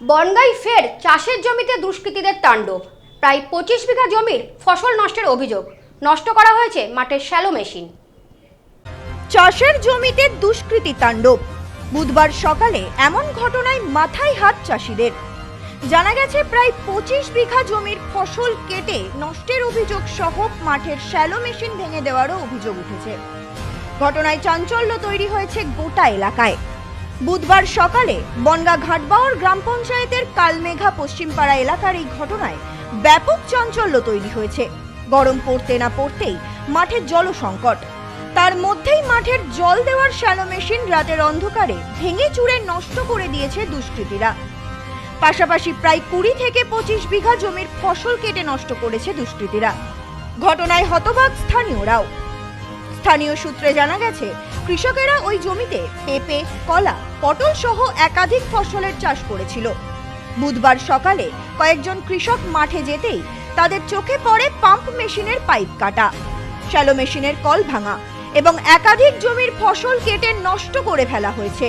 বনগাই ফের চাষের জমিতে দুষ্কৃতীদের তাণ্ডব। প্রায় পঁচিশ বিঘা জমির ফসল নষ্টের অভিযোগ। নষ্ট করা হয়েছে মাঠের শ্যালো মেশিন। চাষের জমিতে দুষ্কৃতী তাণ্ডব। বুধবার সকালে এমন ঘটনায় মাথায় হাত চাষিদের। জানা গেছে, প্রায় পঁচিশ বিঘা জমির ফসল কেটে নষ্টের অভিযোগ সহ মাঠের শ্যালো মেশিন ভেঙে দেওয়ারও অভিযোগ উঠেছে। ঘটনায় চাঞ্চল্য তৈরি হয়েছে গোটা এলাকায়। বুধবার সকালে বনগা ঘাটবাওর গ্রাম পঞ্চায়েতের কালমেঘা পশ্চিমপাড়া এলাকার এই ঘটনায় ব্যাপক চাঞ্চল্য তৈরি হয়েছে। গরম পড়তে না পড়তেই মাঠে জল সংকট তার মধ্যেই মাঠের জল দেওয়ার শ্যালো মেশিন রাতের অন্ধকারে ভেঙে চুড়ে নষ্ট করে দিয়েছে দুষ্কৃতীরা। পাশাপাশি প্রায় কুড়ি থেকে পঁচিশ বিঘা জমির ফসল কেটে নষ্ট করেছে দুষ্কৃতীরা। ঘটনায় হতবাক স্থানীয়রাও। স্থানীয় সূত্রে জানা গেছে, কৃষকেরা ওই জমিতে পেঁপে, কলা, পটল সহ একাধিক ফসলের চাষ করেছিল। বুধবার সকালে কয়েকজন কৃষক মাঠে যেতেই তাদের চোখে পড়ে পাম্প মেশিনের পাইপ কাটা। শ্যালো মেশিনের কল ভাঙা এবং একাধিক জমির ফসল কেটে নষ্ট করে ফেলা হয়েছে।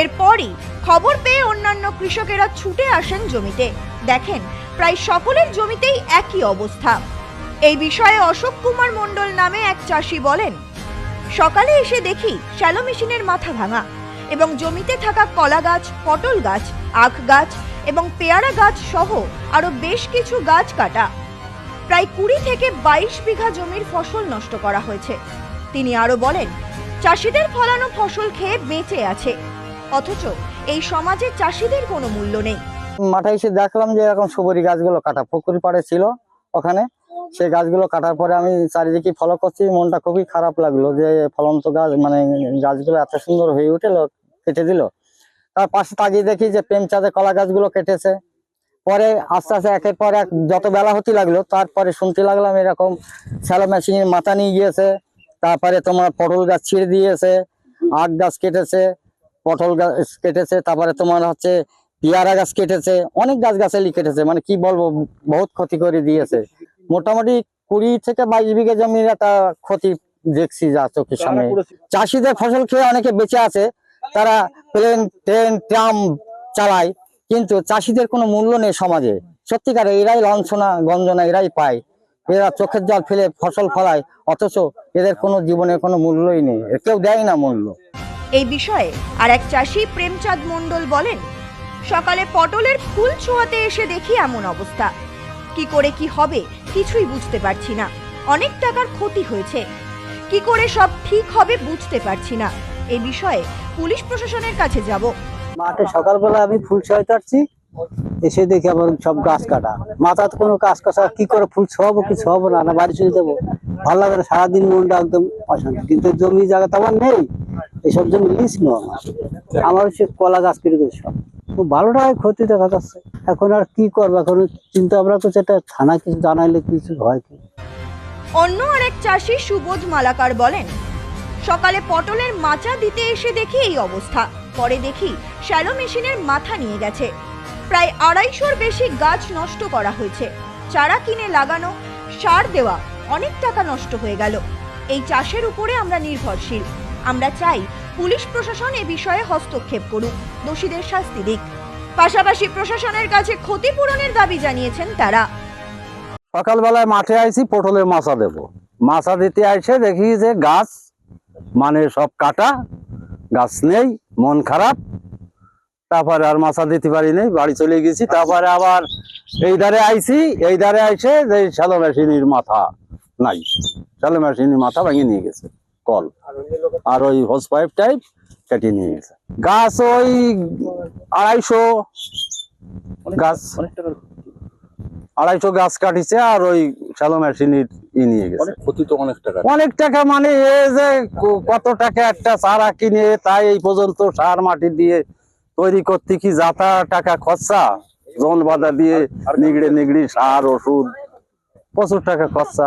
এরপরই খবর পেয়ে অন্যান্য কৃষকেরা ছুটে আসেন জমিতে। দেখেন, প্রায় সকলের জমিতেই একই অবস্থা। এই বিষয়ে অশোক কুমার মণ্ডল নামে এক চাষি বলেন, সকালে এসে দেখি শ্যালো মেশিনের মাথা ভাঙা এবং জমিতে থাকা কলা গাছ, পটল গাছ, আখ গাছ এবং পেয়ারা গাছ সহ আরও বেশ কিছু গাছ কাটা। প্রায় কুড়ি থেকে বাইশ বিঘা জমির ফসল নষ্ট করা হয়েছে। তিনি আরও বলেন, চাষিদের ফলানো ফসল খেয়ে বেঁচে আছে। অথচ এই সমাজে চাষিদের কোনো মূল্য নেই। মাঠে এসে দেখলাম যে এরকম সুবরি গাছগুলো কাটা। পুকুর পাড়ে ছিল ওখানে। সেই গাছগুলো কাটার পরে আমি চারিদিকে ফলো করছি, মনটা খুবই খারাপ লাগল যে ফলন্ত গাছ মানে গাছগুলো এত সুন্দর হয়ে উঠেলো, কেটে দিল। তার পাশে তাকিয়ে দেখি যে প্রেম চাঁদে কলা গাছগুলো কেটেছে। পরে আস্তে আস্তে একের পর এক যত বেলা হতে লাগল, তারপরে শুনতে লাগলাম এরকম স্যালো মেশিনের মাথা নিয়ে গিয়েছে, তারপরে তোমার পটল গাছ ছিঁড়ে দিয়েছে, আখ গাছ কেটেছে, পটল গাছ কেটেছে, তারপরে তোমার হচ্ছে পেয়ারা গাছ কেটেছে, অনেক গাছ গাছালি কেটেছে মানে কি বলব, বহুত ক্ষতি করে দিয়েছে। মোটামুটি কুড়ি থেকে বাইশ বিঘা জমির একটা ক্ষতি দেখছি যা চোখের সামনে। চাষিদের ফসল খেয়ে অনেকে বেঁচে আছে তারা প্লেন ট্রেন ট্রাম চালায় কিন্তু চাষিদের কোনো মূল্য নেই সমাজে। সত্যিকারে এরাই লাঞ্ছনা গঞ্জনা এরাই পায়। এরা চোখের জল ফেলে ফসল ফলায় অথচ এদের কোনো জীবনে কোনো মূল্যই নেই। কেউ দেয় না মূল্য। এই বিষয়ে আর এক চাষি প্রেমচাঁদ মণ্ডল বলেন সকালে পটলের ফুল ছোঁয়াতে এসে দেখি এমন অবস্থা। কি করে কি হবে কিছুই বুঝতে পারছি না। অনেক টাকার ক্ষতি হয়েছে। কি করে সব ঠিক হবে বুঝতে পারছি না। এই বিষয়ে পুলিশ প্রশাসনের কাছে যাব। মাঠে সকালবেলা আমি ফুল কাটছি এসে দেখি আমার সব গাছ কাটা। মাথাতে কোনো কাজ কাটা কি করে ফুল ছোয়াবো কি ছোয়াবো না না বাড়ি চলে যাব। ভালো লাগে না, সারাদিন মনটা একদম অশান্তি। কিন্তু জমি জায়গা তো আমার নেই। এইসব জমি লিস নো আমার। আমার হচ্ছে কলা গাছ কেটে সব। খুব ভালো টাকায় ক্ষতি দেখা যাচ্ছে। এখন আর কি করব? এখন চিন্তা ভাবনা করছে একটা থানা কিছু জানাইলে কিছু হয় কি? অন্য আরেক চাষি সুবোধ মালাকার বলেন, সকালে পটলের মাচা দিতে এসে দেখি এই অবস্থা। পরে দেখি শ্যালো মেশিনের মাথা নিয়ে গেছে। প্রায় আড়াইশোর বেশি গাছ নষ্ট করা হয়েছে। চারা কিনে লাগানো, সার দেওয়া অনেক টাকা নষ্ট হয়ে গেল। এই চাষের উপরে আমরা নির্ভরশীল। আমরা চাই পুলিশ প্রশাসন এ বিষয়ে হস্তক্ষেপ করুক, দোষীদের শাস্তি দিক। পাশাপাশি প্রশাসনের কাছে ক্ষতিপূরণের দাবি জানিয়েছেন তারা। সকালবেলায় মাঠে আইছি, পটলের মাছা দেব। মাছা দিতে আইসে দেখি যে গাছ মানে সব কাটা, গাছ নেই, মন খারাপ। তারপরে আর মাছা দিতে পারি নাই, বাড়ি চলে গেছি। তারপরে আবার এই ধারে আইছি, এই ধারে আইসে যে শ্যালো মেশিনের মাথা নাই। শ্যালো মেশিনের মাথা ভেঙে নিয়ে গেছে। কল। আর ওই হোস পাইপ টাইপ কেটে নিয়ে গেছে। গাছ ওই আড়াইশো গাছ। আড়াইশো গাছ কাটিছে আর ওই শ্যালো মেশিনের ই নিয়ে গেছে। অনেক ক্ষতি তো অনেক টাকা অনেক টাকা মানে এ যে কত টাকা একটা চারা কিনে তাই এই পর্যন্ত সার মাটি দিয়ে তৈরি করতে কি যাতা টাকা খরচা? জন বাধা দিয়ে নিগড়ে নিগড়ি সার ওষুধ প্রচুর টাকা খরচা।